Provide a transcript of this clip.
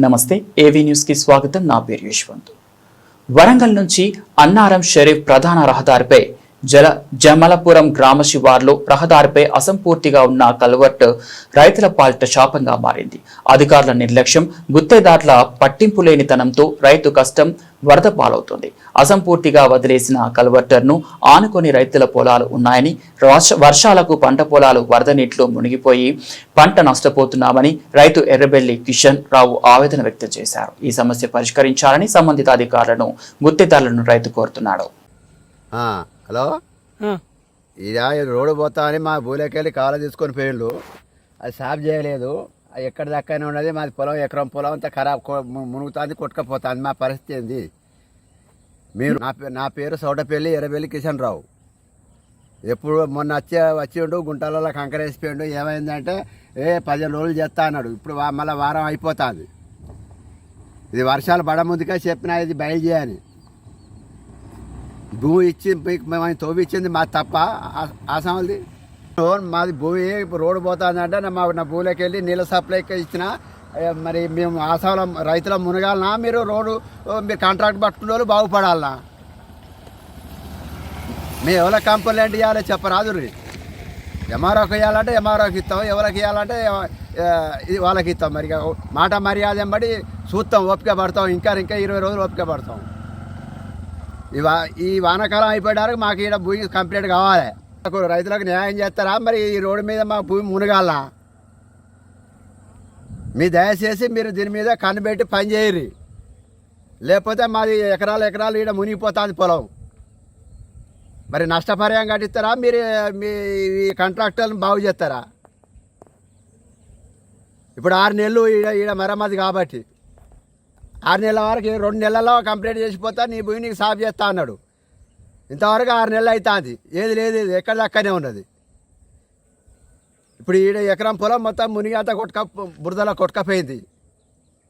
నమస్తే ఏవీ న్యూస్కి స్వాగతం. నా పేరు యశ్వంత్. వరంగల్ నుంచి అన్నారం షరీఫ్ ప్రధాన రహదారిపై జల జమలపురం గ్రామ శివార్లో రహదారిపై అసంపూర్తిగా ఉన్న కల్వర్ట్ రైతుల పాలిట శాపంగా మారింది. అధికారుల నిర్లక్ష్యం గుత్తేదారుల పట్టింపు లేనితనంతో రైతు కష్టం వరద పాలవుతుంది. అసంపూర్తిగా వదిలేసిన కల్వర్టర్ను ఆనుకొని రైతుల పొలాలు ఉన్నాయని వర్ష- వర్షాలకు పంట పొలాలు వరద నీటిలో మునిగిపోయి పంట నష్టపోతున్నామని రైతు ఎర్రబెల్లి కిషన్ రావు ఆవేదన వ్యక్తం చేశారు. ఈ సమస్య పరిష్కరించాలని సంబంధిత అధికారులను గుత్తేదారులను రైతు కోరుతున్నాడు. హలో? ఇదా రోడ్డు పోతా అని మా భూలోకెళ్ళి కాలు తీసుకొని పోయిండు. అది సాఫ్ చేయలేదు. అది ఎక్కడ దక్కనే ఉన్నది? మాది పొలం ఎకరం పొలం అంతా ఖరాబ్ మునుగుతుంది కొట్టుకపోతుంది. మా పరిస్థితి ఏంది? మీరు నా నా పేరు సౌటపల్లి ఎర్రబెల్లి కిషన్ రావు. ఎప్పుడు మొన్న వచ్చే వచ్చిండు గుంటలలో కంకరేసిపోయిండు ఏమైందంటే ఏ పదిహేను రోజులు చేస్తా అన్నాడు. ఇప్పుడు మళ్ళీ వారం అయిపోతుంది. ఇది వర్షాలు పడ ముందుకే చెప్పినా ఇది బయలుదేయని భూమి ఇచ్చి మేము ఆయన ఇచ్చింది మా తప్ప ఆ- మాది భూమి రోడ్డు పోతుందంటే నా మా నా భూమిలోకి వెళ్ళి నీళ్ళ సప్లైకి ఇచ్చిన మరి మేము ఆసాల రైతుల మునగాలనా? మీరు రోడ్డు మీరు కాంట్రాక్ట్ పట్టుకునే వాళ్ళు బాగుపడాలనా? మేము ఎవరి కంప్లైంట్ ఇవ్వాలి చెప్పరాదు రీ. ఎంఆర్ఓకి ఇవ్వాలంటే ఎంఆర్ఓకి ఇస్తాం ఎవరికి ఇవ్వాలంటే ఇది వాళ్ళకి ఇస్తాం. మరి మాట మర్యాద ఎంబడి చూస్తాం ఓపిక పడతాం ఇంకా ఇంకా ఇరవై రోజులు ఓపిక పడతాం. ఈ వా ఈ వానాకాలం అయిపోయేటానికి మాకు ఈడ భూమి కంప్లీట్ కావాలి. మాకు రైతులకు న్యాయం చేస్తారా? మరి ఈ రోడ్డు మీద మా భూమి మునగాల. మీ దయచేసి మీరు దీని మీద కనిపెట్టి పని చేయరు లేకపోతే మాది ఎకరాలు ఎకరాలు ఈడ మునిగిపోతుంది పొలం. మరి నష్టపరిహారం కట్టిస్తారా? మీరు మీ ఈ కాంట్రాక్టర్ని బాగు చేస్తారా? ఇప్పుడు ఆరు నెలలు ఈడ ఈడ మరమ్మది కాబట్టి. ఆరు నెలల వరకు రెండు నెలల్లో కంప్లీట్ చేసిపోతా నీ భూమి నీకు సాఫ్ చేస్తా అన్నాడు. ఇంతవరకు ఆరు నెలలు అవుతుంది ఏది లేదు ఎక్కడ దక్కనే ఉన్నది. ఇప్పుడు ఈడ ఎకరం పొలం మొత్తం మునిగి అంతా కొట్టుక బురదలో కొట్టుకపోయింది.